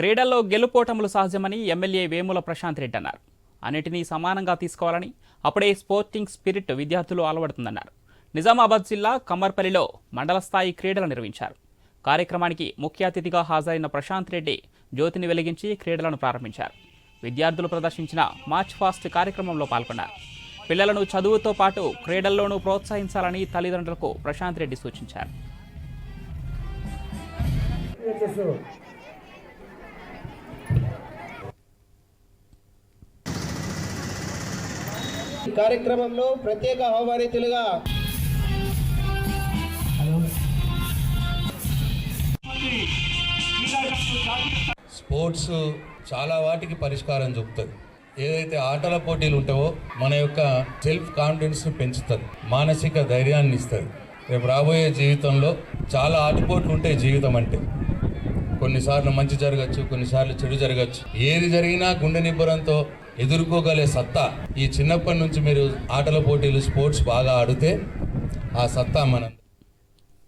క్రీడల్లో గెలుపోటములు సహజమని ఎమ్మెల్యే వేముల ప్రశాంత్ రెడ్డి అన్నారు. అన్నిటినీ సమానంగా తీసుకోవాలని అప్పుడే స్పోర్టింగ్ స్పిరిట్ విద్యార్థులు అలవడుతుందన్నారు. నిజామాబాద్ జిల్లా కమ్మర్పల్లిలో మండల స్థాయి క్రీడలు నిర్వహించారు. కార్యక్రమానికి ముఖ్య అతిథిగా హాజరైన ప్రశాంత్ రెడ్డి జ్యోతిని వెలిగించి క్రీడలను ప్రారంభించారు. విద్యార్థులు ప్రదర్శించిన మార్చ్ ఫాస్ట్ కార్యక్రమంలో పాల్గొన్నారు. పిల్లలను చదువుతో పాటు క్రీడల్లోనూ ప్రోత్సహించాలని తల్లిదండ్రులకు ప్రశాంత్ రెడ్డి సూచించారు. ఈ కార్యక్రమంలో ప్రత్యేక ఆహ్వానితులుగా స్పోర్ట్స్ చాలా వాటికి పరిష్కారం చూపుతుంది. ఏదైతే ఆటల పోటీలు ఉంటావో మన యొక్క సెల్ఫ్ కాన్ఫిడెన్స్ని పెంచుతుంది. మానసిక ధైర్యాన్ని ఇస్తుంది. రేపు రాబోయే జీవితంలో చాలా ఆటుపోట్లు ఉంటాయి జీవితం అంటే. కొన్నిసార్లు మంచి జరగచ్చు కొన్నిసార్లు చెడు జరగచ్చు. ఏది జరిగినా గుండె నిబ్బరంతో ఎదుర్కోగలే సత్తా. ఈ చిన్నప్పటి నుంచి మీరు ఆటల పోటీలు స్పోర్ట్స్ బాగా ఆడితే ఆ సత్తా మనం